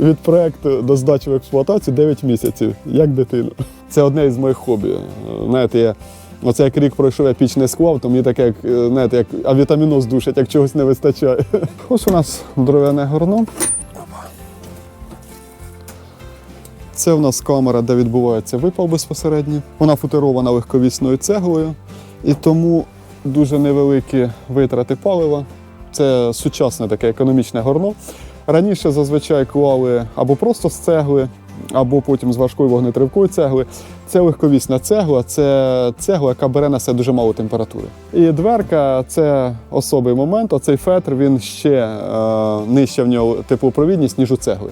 від проекту до здачі в експлуатацію 9 місяців, як дитину. Це одне із моїх хобі. Знаєте, я оце як рік пройшов, я піч не склав, то мені таке, як, е, знаєте, як авітаміноз душить, як чогось не вистачає. Ось у нас дров'яне горно. Це у нас камера, де відбувається випал безпосередньо. Вона футерована легковісною цеглою, і тому дуже невеликі витрати палива. Це сучасне таке економічне горно. Раніше зазвичай клали або просто з цегли, або потім з важкої вогнетривкої цегли. Це легковісна цегла, це цегла, яка бере на себе дуже мало температури. І дверка це особий момент. Оцей фетр він ще е, нижче в нього теплопровідність, ніж у цегли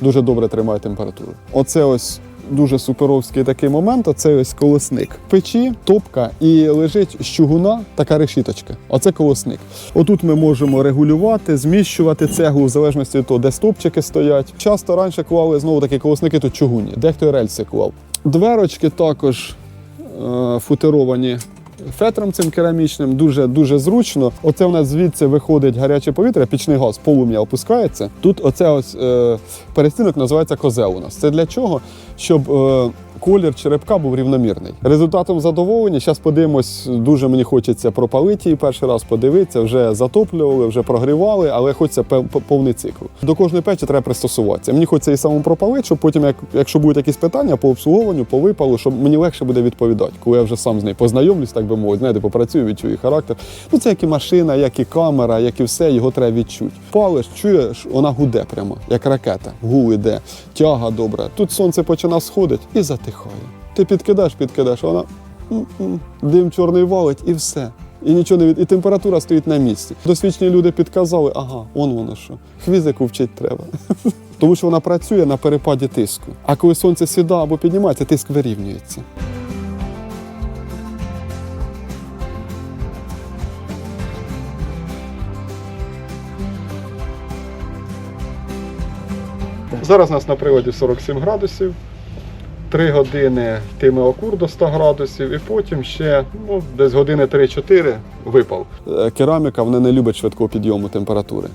дуже добре тримає температуру. Оце ось дуже суперовський такий момент. Оце ось колесник. В печі топка і лежить з чугуна така решіточка. Оце колесник. Отут ми можемо регулювати, зміщувати цеглу в залежності від того, де стопчики стоять. Часто раніше клали знову такі колесники тут чугунні, дехто і рельси клав. Дверочки також е, футеровані фетром цим керамічним, дуже дуже зручно. Оце у нас звідси виходить гаряче повітря, пічний газ, полум'я опускається. Тут оце ось е, перестінок називається козел у нас. Це для чого? Щоб е, колір черепка був рівномірний. Результатом задоволення. Зараз подивимось, дуже мені хочеться пропалити її перший раз подивитися. Вже затоплювали, вже прогрівали, але хочеться повний цикл. До кожної печі треба пристосуватися. Мені хочеться і самому пропалити, щоб потім, як, якщо будуть якісь питання по обслуговуванню, по випалу, щоб мені легше буде відповідати, коли я вже сам з нею познайомлюсь, так би мовити, знаєте, попрацюю, відчую характер. Ну це як і машина, як і камера, як і все, його треба відчути. Палиш, чуєш, вона гуде прямо, як ракета. Гул іде, тяга добра. Тут сонце починає сходити і затихає. Ти підкидаєш, підкидаєш, вона дим чорний валить і все. І нічого не від... і температура стоїть на місці. Досвідчені люди підказали, ага, он воно що. Хвізику вчить треба. Тому що вона працює на перепаді тиску. А коли сонце сідає або піднімається, тиск вирівнюється. Зараз у нас на приладі 47 градусів. 3 години тими окур до 100 градусів, і потім ще ну, десь години 3-4 випав. Кераміка вона не любить швидкого підйому температури.